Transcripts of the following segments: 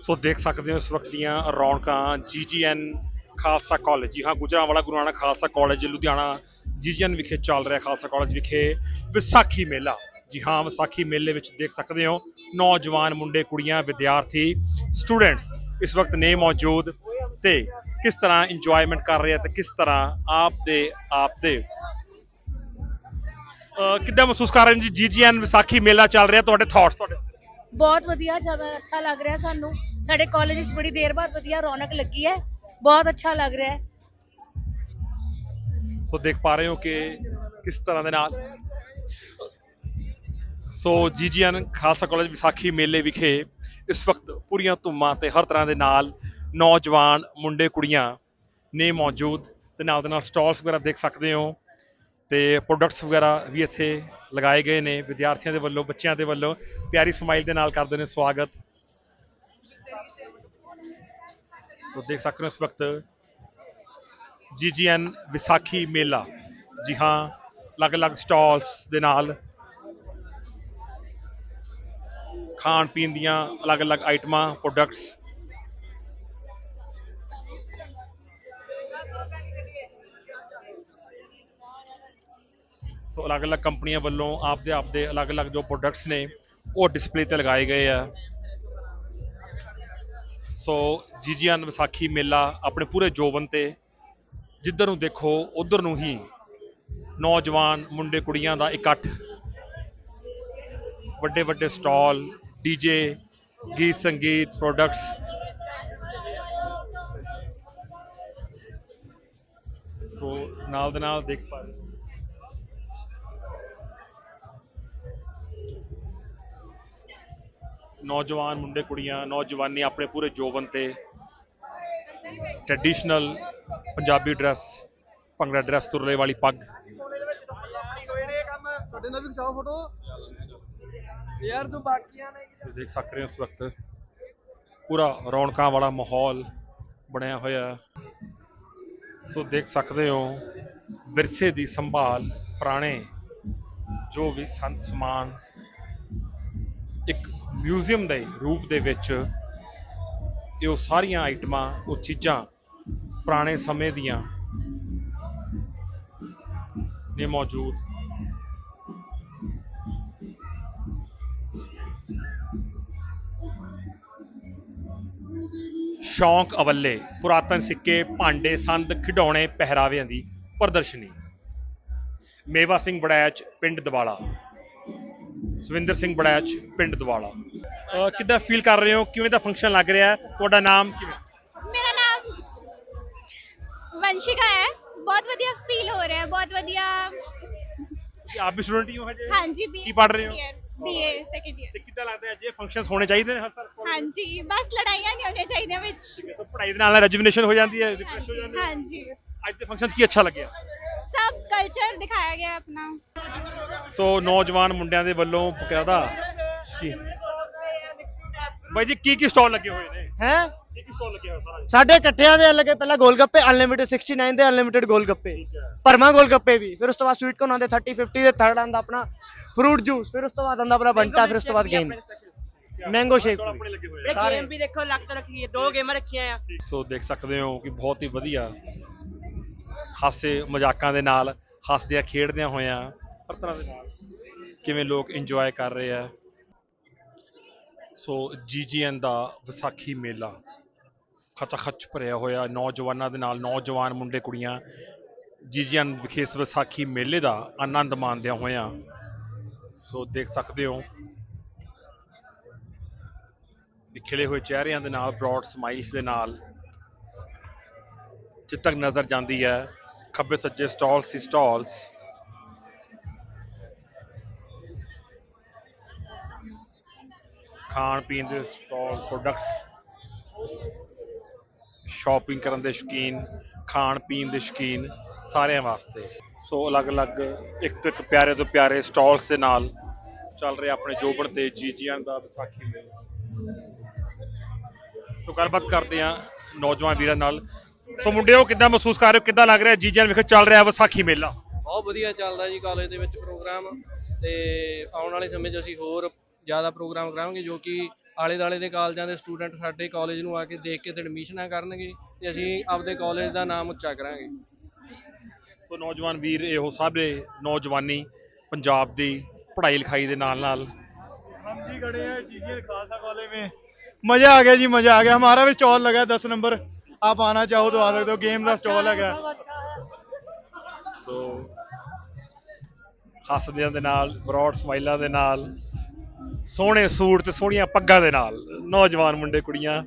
ਸੋ ਦੇਖ ਸਕਦੇ ਹੋ ਇਸ ਵਕਤ ਦੀਆਂ ਰੌਣਕਾਂ ਜੀਜੀਐਨ ਖਾਲਸਾ ਕਾਲਜ। ਜੀ ਹਾਂ, ਗੁਜਰਾਂਵਾਲਾ ਗੁਰੂ ਨਾਨਕ ਖਾਲਸਾ ਕਾਲਜ, ਲੁਧਿਆਣਾ ਜੀਜੀਐਨ ਵਿਖੇ ਚੱਲ ਰਿਹਾ ਖਾਲਸਾ ਕਾਲਜ ਵਿਖੇ ਵਿਸਾਖੀ ਮੇਲਾ। ਜੀ ਹਾਂ, ਵਿਸਾਖੀ ਮੇਲੇ ਵਿੱਚ ਦੇਖ ਸਕਦੇ ਹੋ ਨੌਜਵਾਨ ਮੁੰਡੇ, ਕੁੜੀਆਂ, ਵਿਦਿਆਰਥੀ ਸਟੂਡੈਂਟਸ ਇਸ ਵਕਤ ਨੇ ਮੌਜੂਦ ਤੇ ਕਿਸ ਤਰ੍ਹਾਂ ਇੰਜੋਇਮੈਂਟ ਕਰ ਰਹੇ ਆ ਤੇ ਕਿਸ ਤਰ੍ਹਾਂ ਆਪ ਦੇ ਆਪ ਦੇ। ਕਿੱਦਾਂ ਮਹਿਸੂਸ ਕਰ ਰਹੇ ਹੋ ਜੀ? ਜੀਜੀਐਨ ਵਿਸਾਖੀ ਮੇਲਾ ਚੱਲ ਰਿਹਾ, ਤੁਹਾਡੇ ਥਾਟਸ ਤੁਹਾਡੇ? ਬਹੁਤ ਵਧੀਆ ਚੱਲ- ਅੱਛਾ ਲੱਗ ਰਿਹਾ ਸਾਨੂੰ। ਸਾਡੇ ਕਾਲਜ ਵਿੱਚ ਬੜੀ ਦੇਰ ਬਾਅਦ ਵਧੀਆ ਰੌਣਕ ਲੱਗੀ ਹੈ। ਬਹੁਤ ਅੱਛਾ ਲੱਗ ਰਿਹਾ ਹੈ। ਸੋ ਦੇਖ ਪਾ ਰਹੇ ਹੋ ਕਿ ਕਿਸ ਤਰ੍ਹਾਂ ਦੇ ਨਾਲ so GGN Khalsa college Vaisakhi ਮੇਲੇ ਵਿਖੇ ਇਸ ਵਕਤ ਪੂਰੀਆਂ ਧੁੰਮਾਂ ਤੇ ਹਰ ਤਰ੍ਹਾਂ ਦੇ ਨਾਲ ਨੌਜਵਾਨ ਮੁੰਡੇ ਕੁੜੀਆਂ ਨੇ ਮੌਜੂਦ ਤੇ ਨਾਲ ਦੇ ਨਾਲ ਸਟਾਲਸ ਵਗੈਰਾ ਦੇਖ ਸਕਦੇ ਹੋ ਤੇ ਪ੍ਰੋਡਕਟਸ ਵਗੈਰਾ ਵੀ ਇੱਥੇ ਲਗਾਏ ਗਏ ਨੇ। ਵਿਦਿਆਰਥੀਆਂ ਦੇ ਵੱਲੋਂ, ਬੱਚਿਆਂ ਦੇ ਵੱਲੋਂ ਪਿਆਰੀ ਸਮਾਈਲ ਦੇ ਨਾਲ ਕਰਦੇ ਨੇ ਸਵਾਗਤ। ਸੋ ਦੇਖ ਸਕਦੇ ਹੋ ਇਸ ਵਕਤ ਜੀਜੀਐਨ ਵਿਸਾਖੀ ਮੇਲਾ। ਜੀ ਹਾਂ, ਅਲੱਗ-ਅਲੱਗ ਸਟਾਲਸ ਦੇ ਨਾਲ ਖਾਣ ਪੀਣ ਦੀਆਂ ਅਲੱਗ-ਅਲੱਗ ਆਈਟਮਾਂ ਪ੍ਰੋਡਕਟਸ ਸੋ ਅਲੱਗ-ਅਲੱਗ ਕੰਪਨੀਆਂ ਵੱਲੋਂ ਆਪਦੇ ਆਪਦੇ ਅਲੱਗ-ਅਲੱਗ ਜੋ ਪ੍ਰੋਡਕਟਸ ਨੇ, ਉਹ ਡਿਸਪਲੇ ਤੇ ਲਗਾਏ ਗਏ ਆ। ਸੋ ਜੀਜੀਐਨ ਵਿਸਾਖੀ ਮੇਲਾ ਆਪਣੇ ਪੂਰੇ ਜੋਬਨ ਤੇ। ਜਿੱਧਰ ਨੂੰ ਦੇਖੋ, ਉਧਰ ਨੂੰ ਹੀ ਨੌਜਵਾਨ ਮੁੰਡੇ ਕੁੜੀਆਂ ਦਾ ਇਕੱਠ। ਵੱਡੇ ਵੱਡੇ ਸਟਾਲ ਡੀਜੇ ਗੀਤ ਸੰਗੀਤ ਪ੍ਰੋਡਕਟਸ ਸੋ ਨਾਲ ਦੇ ਨਾਲ ਦੇਖ ਪਾ ਰਹੇ ਨੌਜਵਾਨ ਮੁੰਡੇ ਕੁੜੀਆਂ, ਨੌਜਵਾਨੀ ਆਪਣੇ ਪੂਰੇ ਜੋਬਨ ਤੇ। Traditional Punjabi dress bhangra dress ਤੁਰਲੇ ਵਾਲੀ ਪੱਗ। ਤੁਹਾਡੇ ਨਾਲ ਵੀ ਖਿਚਾਓ ਫੋਟੋ ਯਾਰ ਤੂੰ ਬਾਕੀਆਂ ਨੇ ਸੋ ਦੇਖ ਸਕਦੇ ਹੋ ਇਸ ਵਕਤ ਪੂਰਾ ਰੌਣਕਾਂ ਵਾਲਾ ਮਾਹੌਲ ਬਣਿਆ ਹੋਇਆ। ਸੋ ਦੇਖ ਸਕਦੇ ਹੋ ਵਿਰਸੇ ਦੀ ਸੰਭਾਲ ਪੁਰਾਣੇ ਜੋ ਵੀ ਸੰਤ ਸਮਾਨ ਮਿਊਜ਼ੀਅਮ ਦੇ ਰੂਪ ਦੇ ਵਿੱਚ ਇਹ ਉਹ ਸਾਰੀਆਂ ਆਈਟਮਾਂ, ਉਹ ਚੀਜ਼ਾਂ ਪੁਰਾਣੇ ਸਮੇਂ ਦੀਆਂ ਨੇ ਮੌਜੂਦ। ਸ਼ੌਂਕ ਅਵੱਲੇ, ਪੁਰਾਤਨ ਸਿੱਕੇ, ਭਾਂਡੇ, ਸੰਦ, ਖਿਡੌਣੇ, ਪਹਿਰਾਵਿਆਂ ਦੀ ਪ੍ਰਦਰਸ਼ਨੀ। ਮੇਵਾ ਸਿੰਘ ਬੜੈਚ ਪਿੰਡ ਦਵਾਲਾ। ਸਵਿੰਦਰ ਸਿੰਘ ਬੜੈਚ ਪਿੰਡ ਦਵਾਲਾ। ਕਿੱਦਾਂ ਫੀਲ ਕਰ ਰਹੇ ਹੋ? ਕਿਵੇਂ ਦਾ ਫੰਕਸ਼ਨ ਲੱਗ ਰਿਹਾ? ਹੈ ਤੁਹਾਡਾ ਨਾਮ ਕਿਵੇਂ? ਮੇਰਾ ਨਾਮ ਵੰਸ਼ਿਕਾ ਹੈ। ਬਹੁਤ ਵਧੀਆ ਫੀਲ ਹੋ ਰਿਹਾ ਹੈ ਬਹੁਤ ਵਧੀਆ। ਕੀ ਆਪ ਵੀ ਸਟੂਡੈਂਟ ਹੀ ਹੋ ਹਜੇ? ਹਾਂਜੀ ਬੀ ਕੀ ਪੜ੍ਹ ਰਹੇ ਹੋ? ਬੀਏ ਸੈਕੰਡ ਤੇ ਇਅਰ ਕਿੱਦਾਂ ਲੱਗਦਾ ਹੈ ਜੇ ਫੰਕਸ਼ਨਸ ਹੋਣੇ ਚਾਹੀਦੇ ਨੇ ਹਰ ਸਾਲ? ਹਾਂਜੀ ਬਸ ਲੜਾਈਆਂ ਨਹੀਂ ਹੋਣੀਆਂ ਚਾਹੀਦੀਆਂ ਵਿੱਚ? ਤਾਂ ਪੜ੍ਹਾਈ ਦੇ ਨਾਲ ਰੈਜੂਨੇਸ਼ਨ ਹੋ ਜਾਂਦੀ ਹੈ refresh ਹੋ ਜਾਂਦੇ ਹੋ। ਹਾਂਜੀ। ਅੱਜ ਦੇ ਫੰਕਸ਼ਨ ਕੀ ਅੱਛਾ ਲੱਗਿਆ? ਸਭ ਕਲਚਰ ਦਿਖਾਇਆ ਗਿਆ ਆਪਣਾ। ਸੋ ਨੌਜਵਾਨ ਮੁੰਡਿਆਂ ਦੇ ਵੱਲੋਂ ਬਕਾਇਦਾ ਬਾਈ ਜੀ ਕੀ ਕੀ ਸਟਾਲ ਲੱਗੇ ਹੋਏ ਨੇ? ਹੈ? ਕੀ ਕੀ ਸਟਾਲ ਲੱਗੇ ਹੋਏ ਸਾਰਾ ਸਾਡੇ ਇਕੱਠਿਆਂ ਦੇ ਲੱਗੇ ਪਹਿਲਾਂ ਗੋਲ ਗੱਪੇ ਅਨਲਿਮਿਟਡ 69 ਦੇ ਅਨਲਿਮਿਟਡ ਗੋਲ ਗੱਪੇ ਠੀਕ ਹੈ। ਪਰਮਾ ਗੋਲ ਗੱਪੇ ਵੀ ਫਿਰ ਉਸ ਤੋਂ ਬਾਅਦ ਸਵੀਟ ਕੋਨ ਆਉਂਦੇ 30 50 ਦੇ ਥਰਡ ਆਉਂਦਾ ਆਪਣਾ ਫਰੂਟ ਜੂਸ ਫਿਰ ਉਸ ਤੋਂ ਬਾਅਦ ਆਉਂਦਾ ਆਪਣਾ ਬੰਟਾ ਫਿਰ ਉਸ ਤੋਂ ਬਾਅਦ ਗੇਮ Mango shake ਆਪਣੇ ਲੱਗੇ ਹੋਏ ਇਹ ਆ। ਸਾਰੇ। ਗੇਮ ਵੀ ਦੇਖੋ ਲੱਗ ਤੋਂ ਰੱਖੀ ਹੈ ਦੋ ਗੇਮਾਂ ਰੱਖੀਆਂ ਆ। ਸੋ ਦੇਖ ਸਕਦੇ ਹੋ ਕਿ ਬਹੁਤ ਹੀ ਵਧੀਆ ਹਾਸੇ ਮਜ਼ਾਕਾਂ ਦੇ ਨਾਲ ਹੱਸਦਿਆਂ ਖੇਡਦਿਆਂ ਹੋਇਆਂ ਹਰ ਤਰ੍ਹਾਂ ਦੇ ਨਾਲ ਕਿਵੇਂ ਲੋਕ ਇੰਜੋਏ ਕਰ ਰਹੇ ਆ। ਸੋ ਜੀਜੀਐਨ ਦਾ ਵਿਸਾਖੀ ਮੇਲਾ ਖਚਾ ਖਚ ਭਰਿਆ ਹੋਇਆ, ਨੌਜਵਾਨਾਂ ਦੇ ਨਾਲ ਨੌਜਵਾਨ ਮੁੰਡੇ ਕੁੜੀਆਂ ਜੀਜੀਐਨ ਵਿਖੇ ਇਸ ਵਿਸਾਖੀ ਮੇਲੇ ਦਾ ਆਨੰਦ ਮਾਣਦਿਆਂ ਹੋਇਆਂ, ਸੋ ਦੇਖ ਸਕਦੇ ਹੋ ਕਿ ਖਿਲੇ ਹੋਏ ਚਿਹਰਿਆਂ ਦੇ ਨਾਲ ਬ੍ਰੌਡ ਸਮਾਈਲਸ ਦੇ ਨਾਲ ਜਿੱਥੇ ਨਜ਼ਰ ਜਾਂਦੀ ਹੈ। ਖੱਬੇ ਸੱਜੇ ਸਟਾਲਸ ਹੀ ਸਟਾਲਸ। ਖਾਣ ਪੀਣ ਦੇ ਸਟਾਲ ਪ੍ਰੋਡਕਟਸ ਸ਼ਾਪਿੰਗ ਕਰਨ ਦੇ ਸ਼ੌਕੀਨ, ਖਾਣ ਪੀਣ ਦੇ ਸ਼ੌਕੀਨ ਸਾਰਿਆਂ ਵਾਸਤੇ। ਸੋ ਅਲੱਗ-ਅਲੱਗ ਇੱਕ ਤੋਂ ਇੱਕ ਪਿਆਰੇ ਤੋਂ ਪਿਆਰੇ ਸਟਾਲਸ ਦੇ ਨਾਲ ਚੱਲ ਰਿਹਾ ਆਪਣੇ ਜੋਬਨ ਤੇ ਜੀਜੀਆਂ ਦਾ ਵਿਸਾਖੀ ਮੇਲਾ। ਸੋ ਗੱਲਬਾਤ ਕਰਦੇ ਆ ਨੌਜਵਾਨ ਵੀਰਾਂ ਨਾਲ। ਸੋ ਮੁੰਡਿਓ, ਕਿੱਦਾਂ ਮਹਿਸੂਸ ਕਰ ਰਹੇ ਹੋ? ਕਿੱਦਾਂ ਲੱਗ ਰਿਹਾ ਜੀਜੀਆਂ ਵਿਖੇ ਚੱਲ ਰਿਹਾ ਵਿਸਾਖੀ ਮੇਲਾ? ਬਹੁਤ ਵਧੀਆ ਚੱਲਦਾ ਜੀ, ਕਾਲਜ ਦੇ ਵਿੱਚ ਪ੍ਰੋਗਰਾਮ ਤੇ ਆਉਣ ਵਾਲੇ ਸਮੇਂ 'ਚ ਅਸੀਂ ਹੋਰ ਜ਼ਿਆਦਾ ਪ੍ਰੋਗਰਾਮ ਕਰਾਵਾਂਗੇ ਜੋ ਕਿ ਆਲੇ ਦਾਲੇ ਦੇ ਕਾਲਜਾਂ ਦੇ ਸਟੂਡੈਂਟ ਸਾਡੇ ਕਾਲਜ ਨੂੰ ਆ ਕੇ ਦੇਖ ਕੇ ਤੇ ਐਡਮਿਸ਼ਨਾਂ ਕਰਨਗੇ ਤੇ ਅਸੀਂ ਆਪਦੇ ਕਾਲਜ ਦਾ ਨਾਮ ਉੱਚਾ ਕਰਾਂਗੇ ਸੋ ਨੌਜਵਾਨ ਵੀਰ ਇਹੋ ਸਾਰੇ ਨੌਜਵਾਨੀ ਪੰਜਾਬ ਦੀ ਪੜ੍ਹਾਈ ਲਿਖਾਈ ਦੇ ਨਾਲ ਨਾਲ हम जी खड़े हैं जीजीएल खालसा कॉलेज में मजा आ गया जी मजा आ गया हमारा भी स्टॉल लगा है दस नंबर आप आना चाहो तो आ सकते हो गेम का स्टॉल है ਸੋ ਹੱਸਦਿਆਂ ਦੇ ਨਾਲ ਬਰੌਡ ਸਮਾਈਲਾਂ ਦੇ ਨਾਲ ਸੋਹਣੇ ਸੂਟ ਤੇ ਸੋਹਣੀਆਂ ਪੱਗਾਂ ਦੇ ਨਾਲ। ਨੌਜਵਾਨ ਮੁੰਡੇ ਕੁੜੀਆਂ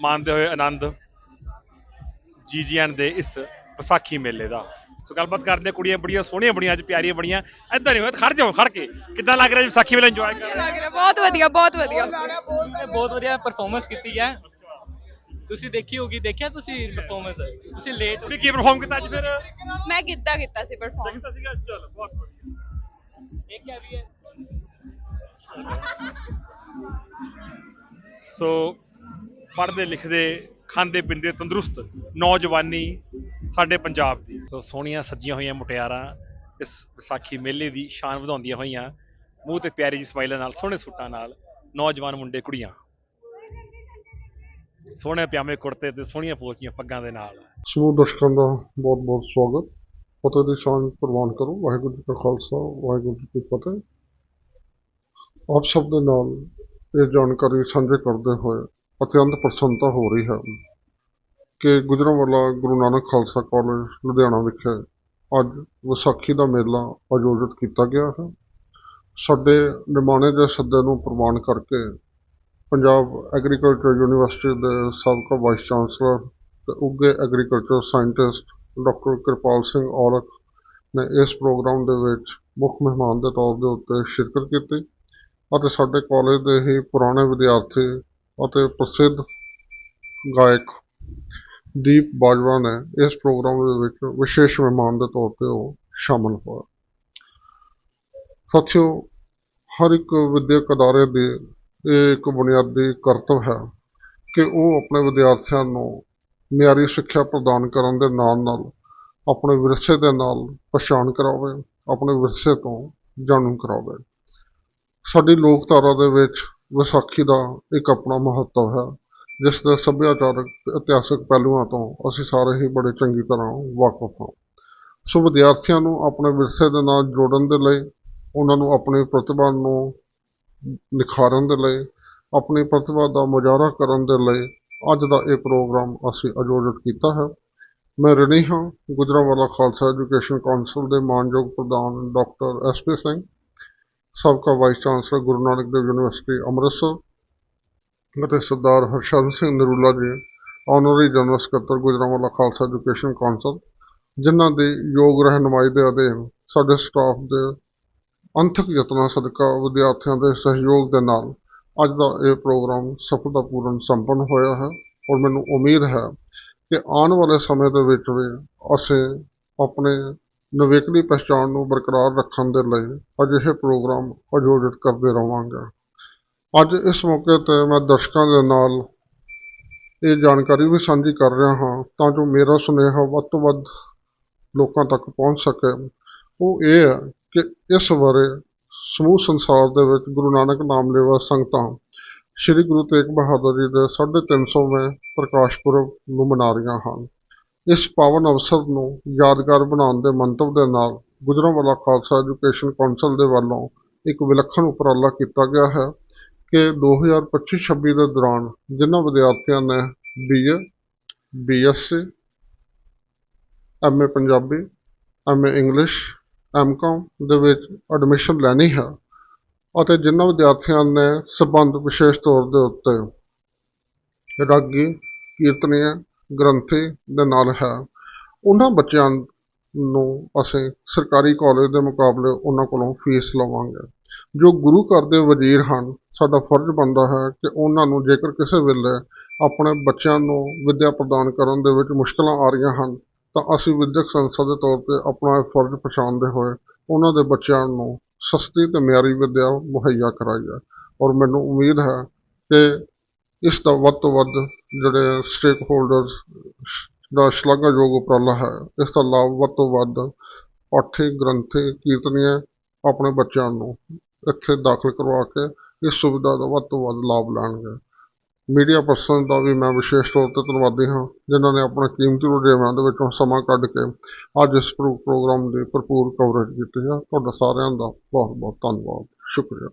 ਮਾਣਦੇ ਹੋਏ ਆਨੰਦ ਜੀਜੀਐਨ ਦੇ ਇਸ ਵਿਸਾਖੀ ਮੇਲੇ ਦਾ। ਸੋ ਗੱਲਬਾਤ ਕਰਦੇ ਕੁੜੀਆਂ ਬੜੀਆਂ ਸੋਹਣੀਆਂ ਬੜੀਆਂ ਅੱਜ ਪਿਆਰੀਆਂ ਬੜੀਆਂ ਏਦਾਂ ਨਹੀਂ ਹੋਇਆ ਖੜ ਜਾਓ ਖੜ ਕੇ। ਕਿੱਦਾਂ ਲੱਗ ਰਿਹਾ ਜੀ ਵਿਸਾਖੀ ਵੇਲੇ ਇੰਜੋਏ ਕਰ ਰਹੇ ਲੱਗ ਰਿਹਾ? ਬਹੁਤ ਵਧੀਆ ਬਹੁਤ ਵਧੀਆ। ਬਹੁਤ ਵਧੀਆ ਪਰਫਾਰਮੈਂਸ ਕੀਤੀ ਹੈ। ਤੁਸੀਂ ਦੇਖੀ ਹੋਗੀ ਦੇਖਿਆ ਤੁਸੀਂ ਪਰਫਾਰਮੈਂਸ ਤੁਸੀਂ ਲੇਟ ਤੁਸੀਂ ਕੀ ਪਰਫਾਰਮ ਕੀਤਾ ਅੱਜ ਫਿਰ? ਮੈਂ ਗਿੱਧਾ ਕੀਤਾ ਸੀ ਪਰਫਾਰਮ ਕੀਤਾ ਸੀਗਾ? ਚਲੋ ਬਹੁਤ ਵਧੀਆ। ਇਹ ਕਿਆ ਵੀ ਹੈ। ਸੋ ਪੜਦੇ ਲਿਖਦੇ, ਖਾਂਦੇ ਪੀਂਦੇ ਤੰਦਰੁਸਤ ਨੌਜਵਾਨੀ ਸਾਡੇ ਪੰਜਾਬ ਦੀ। ਸੋ ਸੋਹਣੀਆਂ ਸੱਜੀਆਂ ਹੋਈਆਂ ਮੁਟਿਆਰਾਂ, ਇਸ ਵਿਸਾਖੀ ਮੇਲੇ ਦੀ ਸ਼ਾਨ ਵਧਾਉਂਦੀਆਂ ਹੋਈਆਂ, ਮੂੰਹ ਤੇ ਪਿਆਰੀ ਜਿਹੀ ਸਮਾਈਲਾਂ ਨਾਲ, ਸੋਹਣੇ ਸੂਟਾਂ ਨਾਲ ਨੌਜਵਾਨ ਮੁੰਡੇ, ਕੁੜੀਆਂ। ਸੋਹਣੇ ਪਿਆਮੇ ਕੁੜਤੇ ਤੇ ਸੋਹਣੀਆਂ ਪੋਚੀਆਂ ਪੱਗਾਂ ਦੇ ਨਾਲ। ਸਮੂਹ ਦਰਸ਼ਕਾਂ ਦਾ ਬਹੁਤ ਬਹੁਤ ਸਵਾਗਤ। ਫਤਿਹ ਦੀ ਸ਼ਾਨ ਪ੍ਰਵਾਨ ਕਰੋ। ਵਾਹਿਗੁਰੂ ਜੀ ਕਾ ਖਾਲਸਾ, ਵਾਹਿਗੁਰੂ ਜੀ ਕੀ ਫਤਿਹ। ਆਪ ਸਭ ਦੇ ਨਾਲ ਇਹ ਜਾਣਕਾਰੀ ਸਾਂਝੇ ਕਰਦੇ ਹੋਏ ਅਤਿਅੰਤ ਪ੍ਰਸੰਨਤਾ ਹੋ ਰਹੀ ਹੈ ਕਿ ਗੁਜਰਾਂਵਾਲਾ ਗੁਰੂ ਨਾਨਕ ਖਾਲਸਾ ਕਾਲਜ, ਲੁਧਿਆਣਾ ਵਿਖੇ ਅੱਜ ਵਿਸਾਖੀ ਦਾ ਮੇਲਾ ਆਯੋਜਿਤ ਕੀਤਾ ਗਿਆ ਹੈ। ਸਾਡੇ ਨਿਮਾਣੇ ਦੇ ਸੱਦੇ ਨੂੰ ਪ੍ਰਵਾਨ ਕਰਕੇ ਪੰਜਾਬ ਐਗਰੀਕਲਚਰ ਯੂਨੀਵਰਸਿਟੀ ਦੇ ਸਾਬਕਾ ਵਾਈਸ ਚਾਂਸਲਰ ਤੇ ਉੱਘੇ agriculture scientist doctor Kirpal Singh Aulakh ਨੇ ਇਸ ਪ੍ਰੋਗਰਾਮ ਦੇ ਵਿੱਚ ਮੁੱਖ ਮਹਿਮਾਨ ਦੇ ਤੌਰ ਦੇ ਉੱਤੇ ਸ਼ਿਰਕਤ ਕੀਤੀ। ਅਤੇ ਸਾਡੇ ਕਾਲਜ ਦੇ ਹੀ ਪੁਰਾਣੇ ਵਿਦਿਆਰਥੀ ਅਤੇ ਪ੍ਰਸਿੱਧ ਗਾਇਕ ਦੀਪ ਬਾਜਵਾ ਨੇ ਇਸ ਪ੍ਰੋਗਰਾਮ ਦੇ ਵਿੱਚ ਵਿਸ਼ੇਸ਼ ਮਹਿਮਾਨ ਦੇ ਤੌਰ ਤੇ ਉਹ ਸ਼ਾਮਲ ਹੋਇਆ ਸਾਥੀਓ, ਹਰ ਇੱਕ ਵਿਦਿਅਕ ਅਦਾਰੇ ਦੀ ਇਹ ਇੱਕ ਬੁਨਿਆਦੀ ਕਰਤੱਵ ਹੈ ਕਿ ਉਹ ਆਪਣੇ ਵਿਦਿਆਰਥੀਆਂ ਨੂੰ ਮਿਆਰੀ ਸਿੱਖਿਆ ਪ੍ਰਦਾਨ ਕਰਨ ਦੇ ਨਾਲ ਨਾਲ ਆਪਣੇ ਵਿਰਸੇ ਦੇ ਨਾਲ ਪਛਾਣ ਕਰਾਵੇ, ਆਪਣੇ ਵਿਰਸੇ ਤੋਂ ਜਾਣੂ ਕਰਾਵੇ। ਸਾਡੀ ਲੋਕਧਾਰਾ ਦੇ ਵਿੱਚ ਵਿਸਾਖੀ ਦਾ ਇੱਕ ਆਪਣਾ ਮਹੱਤਵ ਹੈ, ਜਿਸ ਦੇ ਸੱਭਿਆਚਾਰਕ ਤੇ ਇਤਿਹਾਸਕ ਪਹਿਲੂਆਂ ਤੋਂ ਅਸੀਂ ਸਾਰੇ ਹੀ ਬੜੇ ਚੰਗੀ ਤਰ੍ਹਾਂ ਵਾਕਫ ਹਾਂ। ਸੋ ਵਿਦਿਆਰਥੀਆਂ ਨੂੰ ਆਪਣੇ ਵਿਰਸੇ ਦੇ ਨਾਲ ਜੋੜਨ ਦੇ ਲਈ, ਉਹਨਾਂ ਨੂੰ ਆਪਣੀ ਪ੍ਰਤਿਭਾ ਨੂੰ ਨਿਖਾਰਨ ਦੇ ਲਈ, ਆਪਣੀ ਪ੍ਰਤਿਭਾ ਦਾ ਮੁਜ਼ਾਹਰਾ ਕਰਨ ਦੇ ਲਈ ਅੱਜ ਦਾ ਇਹ ਪ੍ਰੋਗਰਾਮ ਅਸੀਂ ਆਯੋਜਿਤ ਕੀਤਾ ਹੈ। ਮੈਂ ਰਣੀ ਹਾਂ, ਗੁਜਰਾਂਵਾਲਾ ਖਾਲਸਾ ਐਜੂਕੇਸ਼ਨ ਕੌਂਸਲ ਦੇ ਮਾਨਯੋਗ ਪ੍ਰਧਾਨ ਡਾਕਟਰ ਐਸ ਪੀ ਸਿੰਘ। ਸਾਬਕਾ vice chancellor Guru Nanak Dev university, Amritsar ਅਤੇ ਸਰਦਾਰ ਹਰਸ਼ਦ ਸਿੰਘ ਨਰੂਲਾ ਜੀ ਆਨਰਰੀ ਜਨਰਲ ਸਕੱਤਰ ਗੁਜਰਾਂਵਾਲਾ ਖਾਲਸਾ ਐਜੂਕੇਸ਼ਨ ਕੌਂਸਲ ਜਿਨ੍ਹਾਂ ਦੀ ਯੋਗ ਰਹਿਨੁਮਾਈ ਦੇ ਅਧੀਨ ਸਾਡੇ ਸਟਾਫ ਦੇ ਅੰਥਕ ਯਤਨਾਂ, ਸਦਕਾ ਵਿਦਿਆਰਥੀਆਂ ਦੇ ਸਹਿਯੋਗ ਦੇ ਨਾਲ ਅੱਜ ਦਾ ਇਹ ਪ੍ਰੋਗਰਾਮ ਸਫਲਤਾਪੂਰਨ ਸੰਪੰਨ ਹੋਇਆ ਹੈ ਔਰ ਮੈਨੂੰ ਉਮੀਦ ਹੈ ਕਿ ਆਉਣ ਵਾਲੇ ਸਮੇਂ ਦੇ ਵਿੱਚ ਵੀ ਅਸੀਂ ਆਪਣੇ ਨਿਵੇਕਲੀ ਪਹਿਚਾਣ ਨੂੰ ਬਰਕਰਾਰ ਰੱਖਣ ਦੇ ਲਈ ਅਜਿਹੇ ਪ੍ਰੋਗਰਾਮ ਆਯੋਜਿਤ ਕਰਦੇ ਰਹਾਂਗੇ ਅੱਜ ਇਸ ਮੌਕੇ ਤੇ ਮੈਂ ਦਰਸ਼ਕਾਂ ਦੇ ਨਾਲ ਇਹ ਜਾਣਕਾਰੀ ਵੀ ਸਾਂਝੀ ਕਰ ਰਿਹਾ ਹਾਂ ਤਾਂ ਜੋ ਮੇਰਾ ਸੁਨੇਹਾ ਵੱਧ ਤੋਂ ਵੱਧ ਲੋਕਾਂ ਤੱਕ ਪਹੁੰਚ ਸਕੇ। ਉਹ ਇਹ ਹੈ ਕਿ ਇਸ ਬਾਰੇ ਸਮੂਹ ਸੰਸਾਰ ਦੇ ਵਿੱਚ ਗੁਰੂ ਨਾਨਕ ਨਾਮ ਲੈਵਾ ਸੰਗਤਾਂ ਸ੍ਰੀ ਗੁਰੂ ਤੇਗ ਬਹਾਦਰ ਜੀ ਦੇ 350ਵੇਂ ਪ੍ਰਕਾਸ਼ ਪੁਰਬ ਨੂੰ ਮਨਾ ਰਹੀਆਂ ਹਨ। ਇਸ ਪਾਵਨ ਅਵਸਰ ਨੂੰ ਯਾਦਗਾਰ ਬਣਾਉਣ ਦੇ ਮੰਤਵ ਦੇ ਨਾਲ ਗੁਜਰਾਂਵਾਲਾ ਖਾਲਸਾ ਐਜੂਕੇਸ਼ਨ ਕੌਂਸਲ ਦੇ ਵੱਲੋਂ ਇੱਕ ਵਿਲੱਖਣ ਉਪਰਾਲਾ ਕੀਤਾ ਗਿਆ ਹੈ ਕਿ 2025-26 ਦੇ ਦੌਰਾਨ ਜਿਨ੍ਹਾਂ ਵਿਦਿਆਰਥੀਆਂ ਨੇ BA BSc MA Punjabi MA English MCom ਦੇ ਵਿੱਚ ਐਡਮਿਸ਼ਨ ਲੈਣੀ ਹੈ ਅਤੇ ਜਿਨ੍ਹਾਂ ਵਿਦਿਆਰਥੀਆਂ ਨੇ ਸਬੰਧ ਵਿਸ਼ੇਸ਼ ਤੌਰ ਦੇ ਉੱਤੇ ਰਾਗੀ, ਕੀਰਤਨੀਏ ਗ੍ਰੰਥੀ ਦੇ ਨਾਲ ਹੈ। ਉਹਨਾਂ ਬੱਚਿਆਂ ਨੂੰ ਅਸੀਂ ਸਰਕਾਰੀ ਕਾਲਜ ਦੇ ਮੁਕਾਬਲੇ ਉਹਨਾਂ ਕੋਲੋਂ ਫੀਸ ਲਵਾਂਗੇ। ਜੋ ਗੁਰੂ ਘਰ ਦੇ ਵਜ਼ੀਰ ਹਨ, ਸਾਡਾ ਫਰਜ਼ ਬਣਦਾ ਹੈ ਕਿ ਉਹਨਾਂ ਨੂੰ ਜੇਕਰ ਕਿਸੇ ਵੇਲੇ ਆਪਣੇ ਬੱਚਿਆਂ ਨੂੰ ਵਿੱਦਿਆ ਪ੍ਰਦਾਨ ਕਰਨ ਦੇ ਵਿੱਚ ਮੁਸ਼ਕਲਾਂ ਆ ਰਹੀਆਂ ਹਨ, ਤਾਂ ਅਸੀਂ ਵਿਦਿਅਕ ਸੰਸਥਾ ਦੇ ਤੌਰ ਤੇ ਆਪਣਾ ਫਰਜ਼ ਪਛਾਣਦੇ ਹੋਏ ਉਹਨਾਂ ਦੇ ਬੱਚਿਆਂ ਨੂੰ ਸਸਤੀ ਤੇ ਮਿਆਰੀ ਵਿੱਦਿਆ ਮੁਹੱਈਆ ਕਰਾਈ ਹੈ ਔਰ ਮੈਨੂੰ ਉਮੀਦ ਹੈ ਕਿ ਇਸ ਦਾ ਵੱਧ ਤੋਂ ਵੱਧ ਜਿਹੜੇ ਸਟੇਕ ਹੋਲਡਰ ਦਾ ਸ਼ਲਾਘਾਯੋਗ ਉਪਰਾਲਾ ਹੈ, ਇਸ ਦਾ ਲਾਭ ਵੱਧ ਤੋਂ ਵੱਧ ਪਾਠੀ, ਗ੍ਰੰਥੀ ਕੀਰਤਨੀਏ ਆਪਣੇ ਬੱਚਿਆਂ ਨੂੰ ਇੱਥੇ ਦਾਖਲ ਕਰਵਾ ਕੇ ਇਸ ਸੁਵਿਧਾ ਦਾ ਵੱਧ ਤੋਂ ਵੱਧ ਲਾਭ ਲੈਣਗੇ। ਮੀਡੀਆ ਪਰਸਨ ਦਾ ਵੀ ਮੈਂ ਵਿਸ਼ੇਸ਼ ਤੌਰ ਤੇ ਧੰਨਵਾਦੀ ਹਾਂ, ਜਿਨ੍ਹਾਂ ਨੇ ਆਪਣਾ ਕੀਮਤੀ ਰੁਝੇਵਿਆਂ ਦੇ ਵਿੱਚੋਂ ਸਮਾਂ ਕੱਢ ਕੇ ਅੱਜ ਇਸ ਪ੍ਰੋ- ਪ੍ਰੋਗਰਾਮ ਦੀ ਭਰਪੂਰ ਕਵਰੇਜ ਕੀਤੀ ਹੈ। ਤੁਹਾਡਾ ਸਾਰਿਆਂ ਦਾ ਬਹੁਤ ਬਹੁਤ ਧੰਨਵਾਦ। ਸ਼ੁਕਰੀਆ।